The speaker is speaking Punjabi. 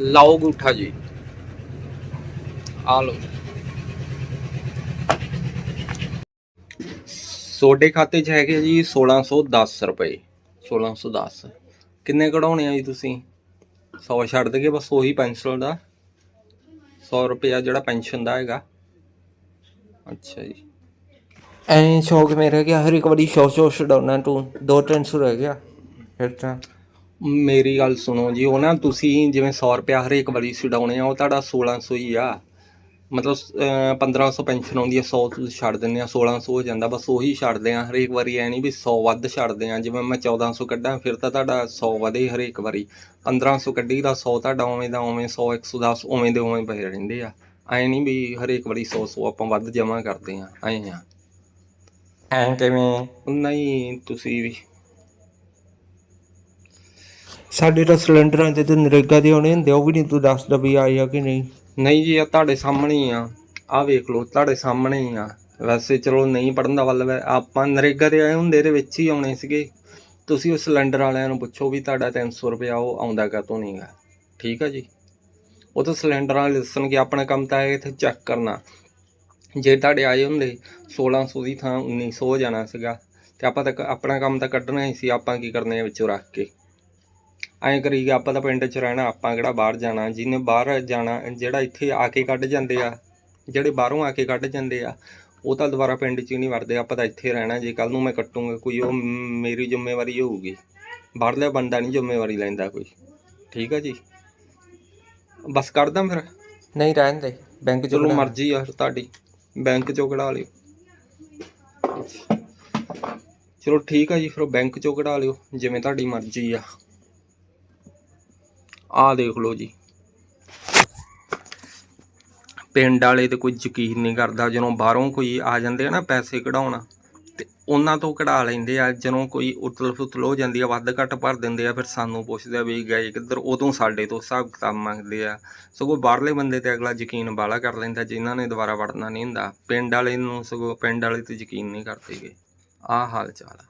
ਲਾਓ ਗੂਠਾ ਜੀ। ਆ ਲਓ। ਸੋਡੇ ਖਾਤੇ 'ਚ ਹੈਗੇ ਜੀ 1610 ਰੁਪਏ। 1610 ਕਿੰਨੇ ਕਢਾਉਣੇ ਆ ਜੀ ਤੁਸੀਂ? 100 ਛੱਡ ਦਗੇ ਬਸ ਉਹੀ ਪੈਨਸ਼ਨ ਦਾ। 100 ਰੁਪਿਆ ਜਿਹੜਾ ਪੈਨਸ਼ਨ ਦਾ ਹੈਗਾ। ਅੱਛਾ ਜੀ। ਐਂ ਸ਼ੌਕ ਮੇ ਰਹਿ ਹਰ ਇੱਕ ਵਾਰੀ ਸ਼ੌਕ ਸ਼ੌਕ ਛਡਾਉਣਾ ਤੂੰ। ਦੋ ਤਿੰਨ ਸੌ ਰਹਿ ਗਿਆ। ਫਿਰ ਤਾਂ ਮੇਰੀ ਗੱਲ ਸੁਣੋ ਜੀ ਉਹ ਨਾ ਤੁਸੀਂ ਜਿਵੇਂ 100 ਰੁਪਿਆ ਹਰੇਕ ਵਾਰੀ ਛਡਾਉਣੇ ਆ ਉਹ ਤੁਹਾਡਾ 1600 ਹੀ ਆ। ਮਤਲਬ ਅਹ, 1500 ਪੈਨਸ਼ਨ ਆਉਂਦੀ ਹੈ 100 ਤੁਸੀਂ ਛੱਡ ਦਿੰਦੇ ਆ 1600 ਹੋ ਜਾਂਦਾ ਬਸ ਉਹੀ ਛੱਡਦੇ ਆ ਹਰੇਕ ਵਾਰੀ ਐ ਨਹੀਂ ਵੀ 100 ਵੱਧ ਛੱਡਦੇ ਆ ਜਿਵੇਂ ਮੈਂ 1400 ਕੱਢਾਂ ਫਿਰ ਤਾਂ ਤੁਹਾਡਾ 100 ਵਧੇ ਹਰੇਕ ਵਾਰੀ। 1500 ਕੱਢੀ ਦਾ 100 ਤੁਹਾਡਾ ਉਵੇਂ ਦਾ ਉਵੇਂ 100 110 ਉਵੇਂ ਦੇ ਉਵੇਂ ਪਏ ਰਹਿੰਦੇ ਆ। ਐ ਨਹੀਂ ਵੀ ਹਰੇਕ ਵਾਰੀ 100 100 ਆਪਾਂ ਵੱਧ ਜਮਾ ਕਰਦੇ ਆ ਐ ਆ। ਐਂ ਕਿਵੇਂ? ਨਹੀਂ ਤੁਸੀਂ ਵੀ ਸਾਡੇ ਤਾਂ ਸਿਲੰਡਰਾਂ ਤੇ ਤੇ ਨਰੇਗਾ ਦੇ ਆਉਣੇ ਹੁੰਦੇ ਉਹ ਵੀ ਨਹੀਂ ਤੂੰ ਦੱਸਦਾ ਵੀ ਆਏ ਆ ਕਿ ਨਹੀਂ। ਨਹੀਂ ਜੀ ਇਹ ਤੁਹਾਡੇ ਸਾਹਮਣੇ ਹੀ ਆ। ਆ ਵੇਖ ਲਓ, ਤੁਹਾਡੇ ਸਾਹਮਣੇ ਹੀ ਆ। ਵੈਸੇ ਚਲੋ ਨਹੀਂ ਪੜਨ ਦਾ ਵੱਲ ਵੈ- ਆਪਾਂ ਨਰੇਗਾ ਦੇ ਆਏ ਹੁੰਦੇ, ਇਹਦੇ ਵਿੱਚ ਹੀ ਆਉਣੇ ਸੀਗੇ। ਤੁਸੀਂ ਉਹ ਸਿਲੰਡਰ ਵਾਲਿਆਂ ਨੂੰ ਪੁੱਛੋ ਵੀ ਤੁਹਾਡਾ 300 ਰੁਪਇਆ ਉਹ ਆਉਂਦਾ ਕਾਤੋਂ ਨਹੀਂਗਾ ਠੀਕ ਆ ਜੀ? ਉਹ ਤਾਂ ਸਿਲੰਡਰ ਵਾਲੇ ਦੱਸਣਗੇ ਆਪਣਾ ਕੰਮ ਤਾਂ ਹੈ ਇੱਥੇ ਚੈੱਕ ਕਰਨਾ। ਜੇ ਤੁਹਾਡੇ ਆਏ ਹੁੰਦੇ 1600 ਦੀ ਥਾਂ 1900 ਹੋ ਜਾਣਾ ਸੀਗਾ, ਤੇ ਆਪਾਂ ਤਾਂ ਕ- ਆਪਣਾ ਕੰਮ ਤਾਂ ਕੱਢਣਾ ਹੀ ਸੀ, ਆਪਾਂ ਕੀ ਕਰਨੇ ਆ ਵਿੱਚੋਂ ਰੱਖ ਕੇ। ਐਂ ਕਰੀਏ ਆਪਾਂ ਤਾਂ ਪਿੰਡ 'ਚ ਰਹਿਣਾ ਆਪਾਂ ਕਿਹੜਾ ਬਾਹਰ ਜਾਣਾ ਜਿਹਨੇ ਬਾਹਰ ਜਾਣਾ ਜਿਹੜਾ ਇੱਥੇ ਆ ਕੇ ਕੱਢ ਜਾਂਦੇ ਆ ਜਿਹੜੇ ਬਾਹਰੋਂ ਆ ਕੇ ਕੱਢ ਜਾਂਦੇ ਆ ਉਹ ਤਾਂ ਦੁਬਾਰਾ ਪਿੰਡ 'ਚ ਹੀ ਨਹੀਂ ਵੜਦੇ ਆਪਾਂ ਤਾਂ ਇੱਥੇ ਰਹਿਣਾ ਜੇ ਕੱਲ ਨੂੰ ਮੈਂ ਕੱਟੂੰਗਾ ਕੋਈ ਉਹ ਮੇਰੀ ਜ਼ਿੰਮੇਵਾਰੀ ਹੋਊਗੀ। ਬਾਹਰਲਾ ਬੰਦਾ ਨਹੀਂ ਜ਼ਿੰਮੇਵਾਰੀ ਲੈਂਦਾ ਕੋਈ ਠੀਕ ਆ ਜੀ? ਬਸ ਕਰਦਾ ਫਿਰ? ਨਹੀਂ ਰਹਿਣ ਦੇ ਬੈਂਕ ਚਲੋ ਚੋਂ ਮਰਜ਼ੀ ਆ ਤੁਹਾਡੀ ਬੈਂਕ 'ਚੋਂ ਕਢਾ ਲਿਓ। ਚਲੋ ਠੀਕ ਆ ਜੀ ਫਿਰ ਬੈਂਕ 'ਚੋਂ ਕਢਾ ਲਿਓ ਜਿਵੇਂ ਤੁਹਾਡੀ ਮਰਜ਼ੀ ਆ। ਆਹ ਦੇਖ ਲਓ ਜੀ। ਪਿੰਡ ਵਾਲੇ ਤੇ ਕੋਈ ਯਕੀਨ ਨਹੀਂ ਕਰਦਾ, ਜਦੋਂ ਬਾਹਰੋਂ ਕੋਈ ਆ ਜਾਂਦੇ ਆ ਨਾ ਪੈਸੇ ਕਢਾਉਣ, ਤੇ ਉਹਨਾਂ ਤੋਂ ਕਢਾ ਲੈਂਦੇ ਆ। ਜਦੋਂ ਕੋਈ ਉਤਲ ਫੁਤਲ ਹੋ ਜਾਂਦੀ ਆ, ਵੱਧ ਘੱਟ ਭਰ ਦਿੰਦੇ ਆ, ਫਿਰ ਸਾਨੂੰ ਪੁੱਛਦੇ ਆ ਵੀ ਗਏ ਕਿੱਧਰ? ਉਦੋਂ ਸਾਡੇ ਤੋਂ ਹਿਸਾਬ ਕਿਤਾਬ ਮੰਗਦੇ ਆ। ਸਗੋਂ ਬਾਹਰਲੇ ਬੰਦੇ ਤੇ ਅਗਲਾ ਯਕੀਨ ਬਾਲਾ ਕਰ ਲੈਂਦਾ, ਜਿਨ੍ਹਾਂ ਨੇ ਦੁਬਾਰਾ ਵੜਨਾ ਨਹੀਂ ਹੁੰਦਾ। ਪਿੰਡ ਵਾਲੇ ਨੂੰ ਸਗੋਂ ਪਿੰਡ ਵਾਲੇ ਤੇ ਯਕੀਨ ਨਹੀਂ ਕਰਦੇਗੇ ਆਹ ਹਾਲ ਚਾਲ ਆ।